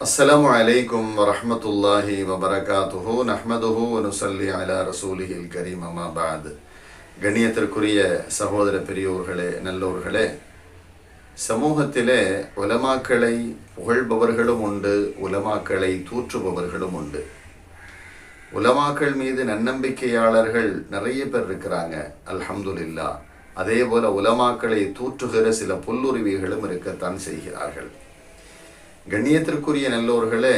السلام عليكم ورحمة الله وبركاته نحمده ونصلي على رسوله الكريم أما بعد கண்ணியத்திற்குரிய சகோதர பெரியோர்களே நல்லோர்களே சமூகத்திலே உலமாக்களை புகழ்பவர்களும் உண்டு உலமாக்களை தூற்றுபவர்களும் உண்டு உலமாக்கள் மீது நன்னம்பிக்கையாளர்கள் நிறைய பேர் இருக்கிறாங்க அல்ஹம்துலில்லா அதே போல உலமாக்களை தூற்றுகிற சில புல்லுருவிகளும் இருக்கத்தான் செய்கிறார்கள் கண்ணியத்திற்குரிய நல்லோர்களே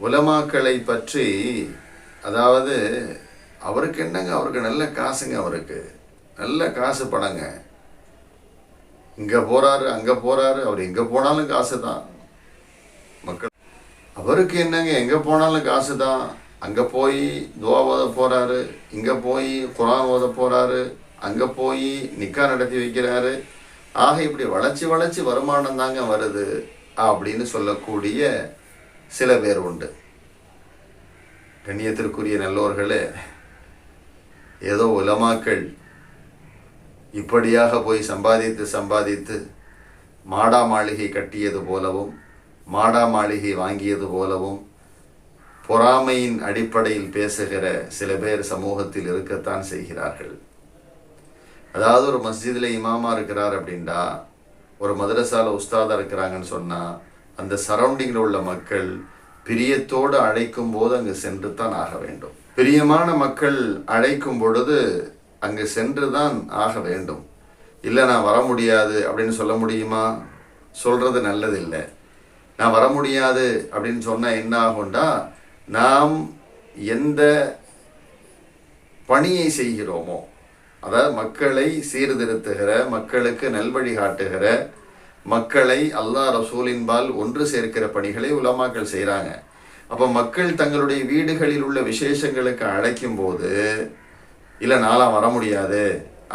உலமாக்களை பற்றி அதாவது அவருக்கு என்னங்க அவருக்கு நல்ல காசுங்க அவருக்கு? நல்ல காசு பணங்க. இங்கே போறாரு அங்கே போறாரு அவர் எங்கே போனாலும் காசு தான் மக்கள் அவருக்கு என்னங்க எங்கே போனாலும் காசு தான் அங்கே போய் துவா ஓத போகிறாரு இங்கே போய் குரான் ஓத போகிறாரு அங்கே போய் நிக்கா நடத்தி வைக்கிறாரு. ஆக இப்படி வளைச்சி வளைச்சி வருமானம் தாங்க வருது. அப்படின்னு சொல்லக்கூடிய சில பேர் உண்டு. கண்ணியத்திற்குரிய நல்லோர்களே ஏதோ உலமாக்கள் இப்படியாக போய் சம்பாதித்து சம்பாதித்து மாடா மாளிகை கட்டியது போலவும் மாடா மாளிகை வாங்கியது போலவும் பொறாமையின் அடிப்படையில் பேசுகிற சில பேர் சமூகத்தில் இருக்கத்தான் செய்கிறார்கள். அதாவது ஒரு மஸ்ஜிதில் இமாமா இருக்கிறார் அப்படின்டா ஒரு மதரசாவில் உஸ்தாதாக இருக்கிறாங்கன்னு சொன்னால் அந்த சரௌண்டிங்கில் உள்ள மக்கள் பிரியத்தோடு அழைக்கும் போது அங்கு சென்று தான் ஆக வேண்டும். பிரியமான மக்கள் அழைக்கும் பொழுது அங்கு சென்று தான் ஆக வேண்டும். இல்லை நான் வர முடியாது அப்படின்னு சொல்ல முடியுமா? சொல்கிறது நல்லதில்லை. நான் வர முடியாது அப்படின்னு சொன்னால் என்ன ஆகும்டா? நாம் எந்த பணியை செய்கிறோமோ அதாவது மக்களை சீர்திருத்துகிற மக்களுக்கு நல்வழி காட்டுகிற மக்களை அல்லாஹ் ரசூலின்பால் ஒன்று சேர்க்கிற பணிகளை உலமாக்கள் செய்கிறாங்க அப்போ மக்கள் தங்களுடைய வீடுகளில் உள்ள விசேஷங்களுக்கு அழைக்கும் போது இல்லை நாளாக வர முடியாது.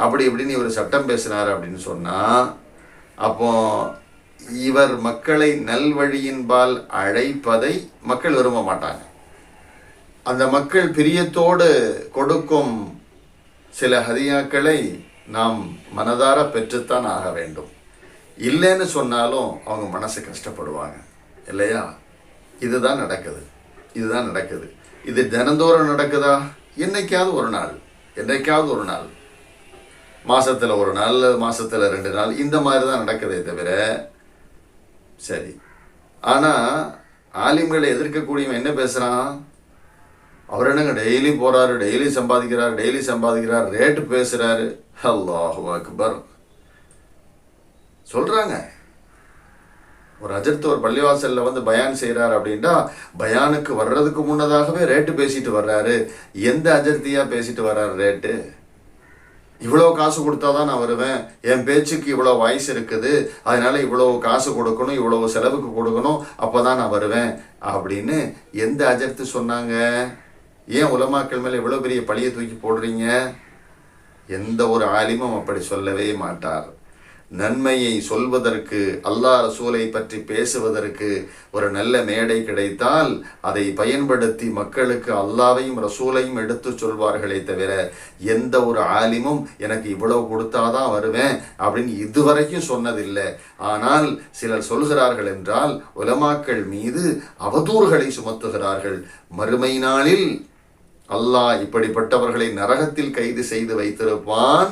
அப்படி இப்படின்னு இவர் சட்டம் பேசினார் அப்படின்னு சொன்னால் அப்போ இவர் மக்களை நல்வழியின்பால் அழைப்பதை மக்கள் விரும்ப மாட்டாங்க. அந்த மக்கள் பிரியத்தோடு கொடுக்கும் சில ஹதியாக்களை நாம் மனதார பெற்றுத்தான் ஆக வேண்டும். இல்லைன்னு சொன்னாலும் அவங்க மனசு கஷ்டப்படுவாங்க. இல்லையா? இதுதான் நடக்குது. இதுதான் நடக்குது. இது தினந்தோறும் நடக்குதா? என்னைக்காவது ஒரு நாள். என்னைக்காவது ஒரு நாள். மாசத்துல ஒரு நாள் மாசத்துல ரெண்டு நாள். இந்த மாதிரி தான் நடக்குதே தவிர சரி. ஆனா ஆலிம்களை எதிர்க்கக்கூடியவன் என்ன பேசுறான்? அவர் என்னங்க டெய்லி போறாரு டெய்லி சம்பாதிக்கிறார் டெய்லி சம்பாதிக்கிறார் ரேட்டு பேசுறாரு. அல்லாஹு அக்பர். சொல்றாங்க. ஒரு அஜர்த்து ஒரு பள்ளிவாசல்ல வந்து பயான் செய்கிறார் அப்படின்னா பயானுக்கு வர்றதுக்கு முன்னதாகவே ரேட்டு பேசிட்டு வர்றாரு. எந்த அஜர்த்தியா பேசிட்டு வர்றாரு ரேட்டு இவ்வளோ காசு கொடுத்தா தான் நான் வருவேன். என் பேச்சுக்கு இவ்வளோ வாய்ஸ் இருக்குது. அதனால இவ்வளோ காசு கொடுக்கணும் இவ்வளோ செலவுக்கு கொடுக்கணும். அப்போ தான் நான் வருவேன். அப்படின்னு எந்த அஜர்த்து சொன்னாங்க? ஏன் உலமாக்கள் மேலே இவ்வளோ பெரிய பழியை தூக்கி போடுறீங்க? எந்த ஒரு ஆலிமும் அப்படி சொல்லவே மாட்டார். நன்மையை சொல்வதற்கு அல்லாஹ் ரசூலை பற்றி பேசுவதற்கு ஒரு நல்ல மேடை கிடைத்தால் அதை பயன்படுத்தி மக்களுக்கு அல்லாவையும் ரசூலையும் எடுத்து சொல்வார்களே தவிர எந்த ஒரு ஆலிமும் எனக்கு இவ்வளவு கொடுத்தாதான் வருவேன் அப்படின்னு இதுவரைக்கும் சொன்னதில்லை. ஆனால் சிலர் சொல்கிறார்கள் என்றால் உலமாக்கள் மீது அவதூறுகளை சுமத்துகிறார்கள். மறுமை நாளில் அல்லாஹ் இப்படிப்பட்டவர்களை நரகத்தில் கைது செய்து வைத்திருப்பான்.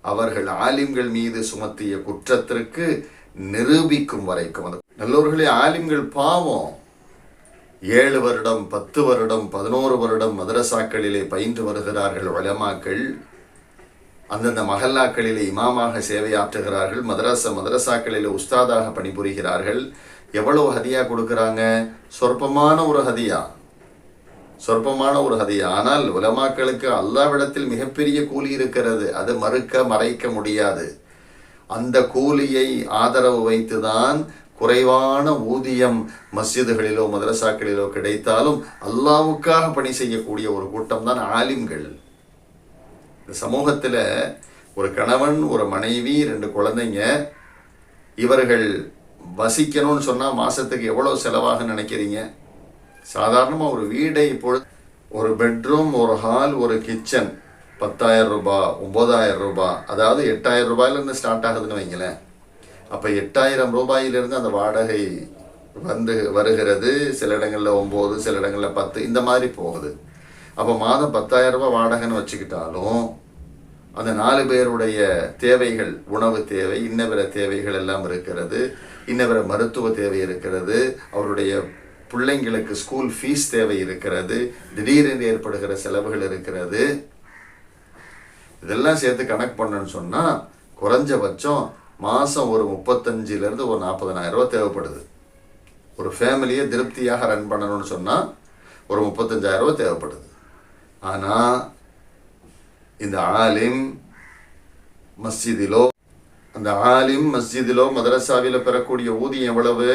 அவர்கள் ஆலிம்கள் மீது சுமத்திய குற்றத்திற்கு நிரூபிக்கும் வரைக்கும் அது. நல்லவர்களே ஆலிம்கள் பாவம். ஏழு வருடம் பத்து வருடம் பதினோரு வருடம் மதரசாக்களிலே பயின்று வருகிறார்கள் வளமாக்கள் அந்தந்த மகல்லாக்களிலே இமாமாக சேவையாற்றுகிறார்கள். மதரச மதரசாக்களிலே உஸ்தாதாக பணிபுரிகிறார்கள். எவ்வளவு ஹதியா கொடுக்குறாங்க? சொற்பமான ஒரு ஹதியா. சொற்பமான ஒரு ஹதியா ஆனால் உலமாக்களுக்கு அல்லாவிடத்தில் மிகப்பெரிய கூலி இருக்கிறது. அது மறுக்க மறைக்க முடியாது. அந்த கூலியை ஆதரவு வைத்துதான் குறைவான ஊதியம் மஸ்ஜிதுகளிலோ மதரசாக்களிலோ கிடைத்தாலும் அல்லாவுக்காக பணி செய்யக்கூடிய ஒரு கூட்டம் தான் ஆலிம்கள். இந்த சமூகத்தில் ஒரு கணவன் ஒரு மனைவி ரெண்டு குழந்தைங்க இவர்கள் வசிக்கணும்னு சொன்னால் மாதத்துக்கு எவ்வளோ செலவாக நினைக்கிறீங்க? சாதாரணமாக ஒரு வீடை இப்பொழுது ஒரு பெட்ரூம் ஒரு ஹால் ஒரு கிச்சன் பத்தாயிரம் ரூபாய் ஒம்பதாயிரம் ரூபாய் அதாவது எட்டாயிரம் ரூபாயிலேருந்து ஸ்டார்ட் ஆகுதுன்னு வைங்களேன். அப்போ எட்டாயிரம் ரூபாயிலிருந்து அந்த வாடகை வந்து வருகிறது. சில இடங்களில் ஒம்பது சில இடங்களில் பத்து இந்த மாதிரி போகுது. அப்போ மாதம் பத்தாயிரம் ரூபாய் வாடகைன்னு வச்சுக்கிட்டாலும் அந்த நாலு பேருடைய தேவைகள் உணவு தேவை இன்ன பிற தேவைகள் எல்லாம் இருக்கிறது. இன்ன பிற மருத்துவ தேவை இருக்கிறது. அவருடைய பிள்ளைங்களுக்கு ஸ்கூல் ஃபீஸ் தேவை இருக்கிறது திடீரென்று ஏற்படுகிற செலவுகள் இருக்கிறது. இதெல்லாம் சேர்த்து கணக்கு பண்ணணும்னு சொன்னால் குறைஞ்சபட்சம் மாதம் ஒரு முப்பத்தஞ்சிலேருந்து ஒரு நாற்பதனாயிரம் தேவைப்படுது. ஒரு ஃபேமிலியை திருப்தியாக ரன் பண்ணணும்னு சொன்னால் ஒரு முப்பத்தஞ்சாயிரம் தேவைப்படுது. ஆனால் இந்த ஆலிம் மஸ்ஜிதிலோ அந்த ஆலிம் மஸ்ஜிதிலோ மதரசாவில பெறக்கூடிய ஊதியம் எவ்வளவு?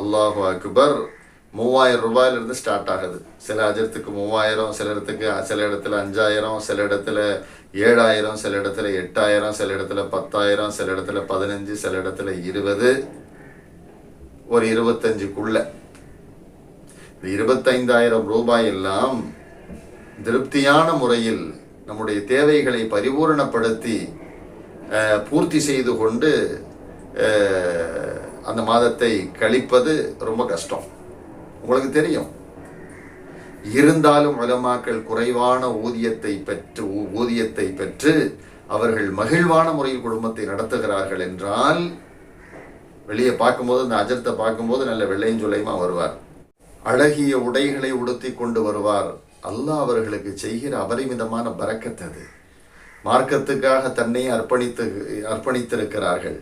அல்லாஹு அக்பர். மூவாயிரம் ரூபாயிலிருந்து ஸ்டார்ட் ஆகுது. சில அஜத்துக்கு மூவாயிரம் சில இடத்துக்கு சில இடத்துல அஞ்சாயிரம் சில இடத்துல ஏழாயிரம் சில இடத்துல எட்டாயிரம் சில இடத்துல பத்தாயிரம் சில இடத்துல பதினஞ்சு சில இடத்துல இருபது. ஒரு இருபத்தஞ்சுக்குள்ள. இந்த இருபத்தைந்தாயிரம் ரூபாய் எல்லாம் திருப்தியான முறையில் நம்முடைய தேவைகளை பரிபூரணப்படுத்தி பூர்த்தி செய்து கொண்டு அந்த மாதத்தை கழிப்பது ரொம்ப கஷ்டம். உங்களுக்கு தெரியும். இருந்தாலும் உலமாக்கள் குறைவான ஊதியத்தை பெற்று ஊ- ஊதியத்தை பெற்று அவர்கள் மகிழ்வான முறையில் குடும்பத்தை நடத்துகிறார்கள் என்றால் வெளியே பார்க்கும்போது அந்த அஜர்த்தை பார்க்கும்போது நல்ல வெள்ளையும் சொல்லையுமா வருவார். அழகிய உடைகளை உடுத்தி கொண்டு வருவார். அல்லாஹ் அவர்களுக்கு செய்கிற அபரிமிதமான பறக்கத்தது மார்க்கத்துக்காக தன்னை அர்ப்பணித்து அர்ப்பணித்திருக்கிறார்கள்.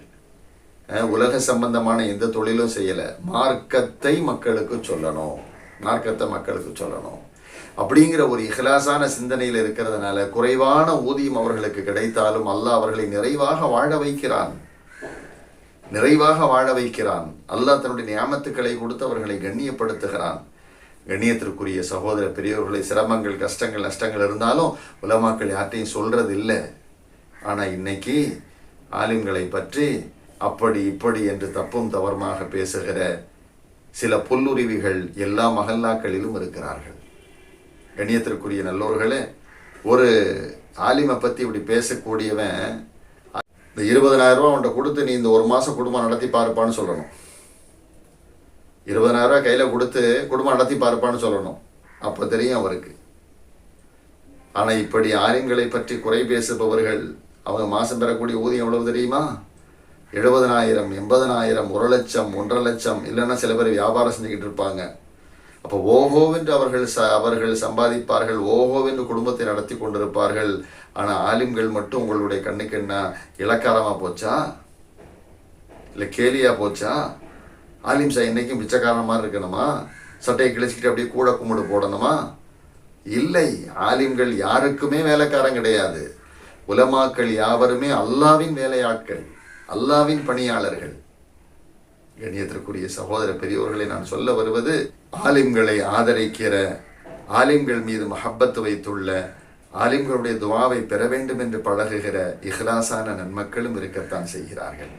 உலக சம்பந்தமான எந்த தொழிலும் செய்யலை. மார்க்கத்தை மக்களுக்கு சொல்லணும். மார்க்கத்தை மக்களுக்கு சொல்லணும். அப்படிங்கிற ஒரு இஹ்லாசான சிந்தனையில் இருக்கிறதுனால குறைவான ஊதியம் அவர்களுக்கு கிடைத்தாலும் அல்லாஹ் அவர்களை நிறைவாக வாழ வைக்கிறான். நிறைவாக வாழ வைக்கிறான். அல்லாஹ் தன்னுடைய நியாமத்துக்களை கொடுத்து அவர்களை கண்ணியப்படுத்துகிறான். கண்ணியத்திற்குரிய சகோதர பெரியவர்களை சிரமங்கள் கஷ்டங்கள் நஷ்டங்கள் இருந்தாலும் உலமாக்கள் யார்ட்டையும் சொல்றது இல்லை ஆனால் இன்னைக்கு ஆலிம்களை பற்றி அப்படி இப்படி என்று தப்பும் தவறுமாக பேசுகிற சில புல்லுருவிகள் எல்லா மகல்லாக்களிலும் இருக்கிறார்கள். கண்ணியத்திற்குரிய நல்லோர்களே ஒரு ஆலிமை பற்றி இப்படி பேசக்கூடியவன் இந்த இருபதனாயிரம் ரூபா அவன்கிட்ட கொடுத்து நீ இந்த ஒரு மாதம் குடும்பம் நடத்தி பார்ப்பான்னு சொல்லணும். இருபதனாயிரம் ரூபா கையில் கொடுத்து குடும்பம் நடத்தி பார்ப்பான்னு சொல்லணும். அப்போ தெரியும் அவருக்கு. ஆனால் இப்படி ஆலிம்களை பற்றி குறை பேசுபவர்கள் அவங்க மாதம் பெறக்கூடிய ஊதியம் எவ்வளவு தெரியுமா? எழுபதனாயிரம் எண்பதனாயிரம் ஒரு லட்சம் ஒன்றரை லட்சம் இல்லைன்னா சில பேர் வியாபாரம் செஞ்சுக்கிட்டு இருப்பாங்க. அப்போ ஓஹோவென்று அவர்கள் ச அவர்கள் சம்பாதிப்பார்கள் ஓஹோவென்று குடும்பத்தை நடத்தி கொண்டிருப்பார்கள். ஆனால் ஆலிம்கள் மட்டும் உங்களுடைய கண்ணுக்கு என்ன இலக்காரமாக போச்சா? இல்லை கேலியாக போச்சா? ஆலிம் சார் என்றைக்கும் பிச்சைக்காரமாக இருக்கணுமா? சட்டையை கிழிச்சிக்கிட்டு அப்படியே கூட கும்பிடு போடணுமா? இல்லை ஆலிம்கள் யாருக்குமே வேலைக்காரன் கிடையாது. உலமாக்கள் யாவருமே அல்லாவின் வேலையாட்கள். அல்லாவின் பணியாளர்கள். கண்ணியத்திற்குரிய சகோதர பெரியோர்களை நான் சொல்ல வருவது ஆலிம்களை ஆதரிக்கிற ஆலிம்கள் மீது மஹப்பத்து வைத்துள்ள ஆலிம்களுடைய துவாவை பெற வேண்டும் என்று பழகுகிற இஹ்லாசான நன்மக்களும் இருக்கத்தான் செய்கிறார்கள்.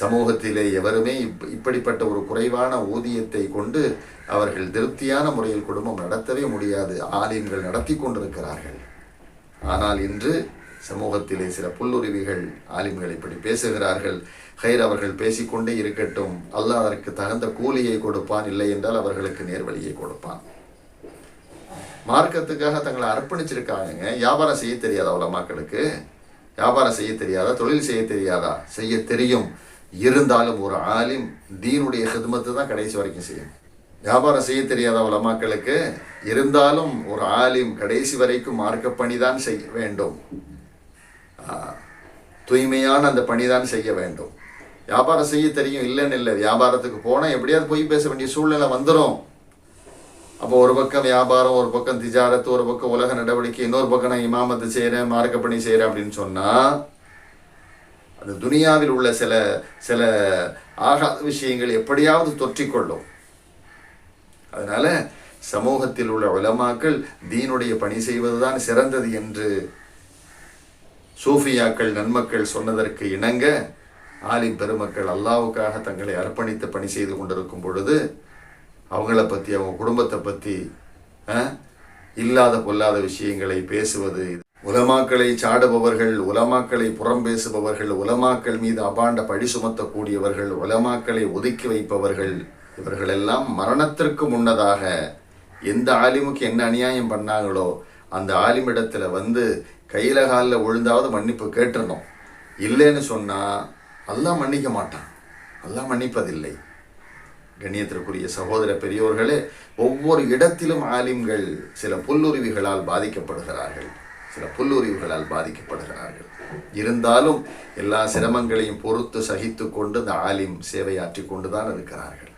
சமூகத்திலே எவருமே இப் இப்படிப்பட்ட ஒரு குறைவான ஊதியத்தை கொண்டு அவர்கள் திருப்தியான முறையில் குடும்பம் நடத்தவே முடியாது. ஆலிம்கள் நடத்தி கொண்டிருக்கிறார்கள். ஆனால் இன்று சமூகத்திலே சில புல்லுருவிகள் ஆலிம்களை இப்படி பேசுகிறார்கள். ஹைர் அவர்கள் பேசிக்கொண்டே இருக்கட்டும். அல்லாஹ் அதற்கு தகுந்த கூலியை கொடுப்பான். இல்லை என்றால் அவர்களுக்கு நேர்வழியை கொடுப்பான். மார்க்கத்துக்காக தங்களை அர்ப்பணிச்சிருக்காங்க வியாபாரம் செய்ய தெரியாதா உலமாக்களுக்கு? வியாபாரம் செய்ய தெரியாதா? தொழில் செய்ய தெரியாதா? செய்ய தெரியும். இருந்தாலும் ஒரு ஆலிம் தீனுடைய ஹிதமத்து தான் கடைசி வரைக்கும் செய்யும். வியாபாரம் செய்ய தெரியாத உலமாக்களுக்கு? இருந்தாலும் ஒரு ஆலிம் கடைசி வரைக்கும் மார்க்க பணிதான் செய்ய வேண்டும். தூய்மையான அந்த பணிதான் செய்ய வேண்டும். வியாபாரம் செய்ய தெரியும் இல்லைன்னு இல்லை. வியாபாரத்துக்கு போனால் எப்படியாவது போய் பேச வேண்டிய சூழ்நிலை வந்துடும் அப்போ ஒரு பக்கம் வியாபாரம் ஒரு பக்கம் திஜாரத்து ஒரு பக்கம் உலக நடவடிக்கை இன்னொரு பக்கம் நான் இமாமத்து செய்கிறேன் மார்க்க பணி செய்கிறேன் அப்படின்னு சொன்னால் அந்த துனியாவில் உள்ள சில சில ஆகாத விஷயங்கள் எப்படியாவது தொற்றிக்கொள்ளும். அதனால் சமூகத்தில் உள்ள உலமாக்கள் தீனுடைய பணி செய்வதுதான் சிறந்தது என்று சூஃபியாக்கள் நன்மக்கள் சொன்னதற்கு இணங்க ஆலிம் பெருமக்கள் அல்லாவுக்காக தங்களை அர்ப்பணித்து பணி செய்து கொண்டிருக்கும் பொழுது அவங்கள பற்றி அவங்க குடும்பத்தை பற்றி இல்லாத பொல்லாத விஷயங்களை பேசுவது உலமாக்களை சாடுபவர்கள் உலமாக்களை புறம் பேசுபவர்கள் உலமாக்கள் மீது அபாண்ட பழி சுமத்தக்கூடியவர்கள் உலமாக்களை ஒதுக்கி வைப்பவர்கள் இவர்களெல்லாம் மரணத்திற்கு முன்னதாக எந்த ஆலிமுக்கு என்ன அநியாயம் பண்ணாங்களோ அந்த ஆலிமிடத்தில் வந்து கையில காலில் விழுந்தாவது மன்னிப்பு கேட்டுருந்தோம் இல்லைன்னு சொன்னால் அல்லாஹ் மன்னிக்க மாட்டான். அல்லாஹ் மன்னிப்பதில்லை. கண்ணியத்திற்குரிய சகோதர பெரியோர்களே ஒவ்வொரு இடத்திலும் ஆலிம்கள் சில புல்லுருவிகளால் பாதிக்கப்படுகிறார்கள். சில புல்லுருவிகளால் பாதிக்கப்படுகிறார்கள். இருந்தாலும் எல்லா சிரமங்களையும் பொறுத்து சகித்து கொண்டு இந்த ஆலிம் சேவையாற்றி கொண்டுதான் இருக்கிறார்கள்.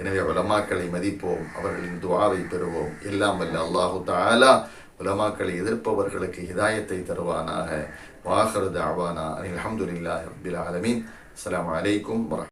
எனவே வளமாக்களை மதிப்போம் அவர்களின் துவாவை பெறுவோம். எல்லாம் வல்ல அல்லாஹு தாலா உலமாக்களை எதிர்ப்பவர்களுக்கு ஹிதாயத்தை தருவானாக. வாஹர் தாவானா அலமதுல்லாஹி ரபில் ஆலமீன். அஸ்ஸலாமு அலைக்கும் வரஹ்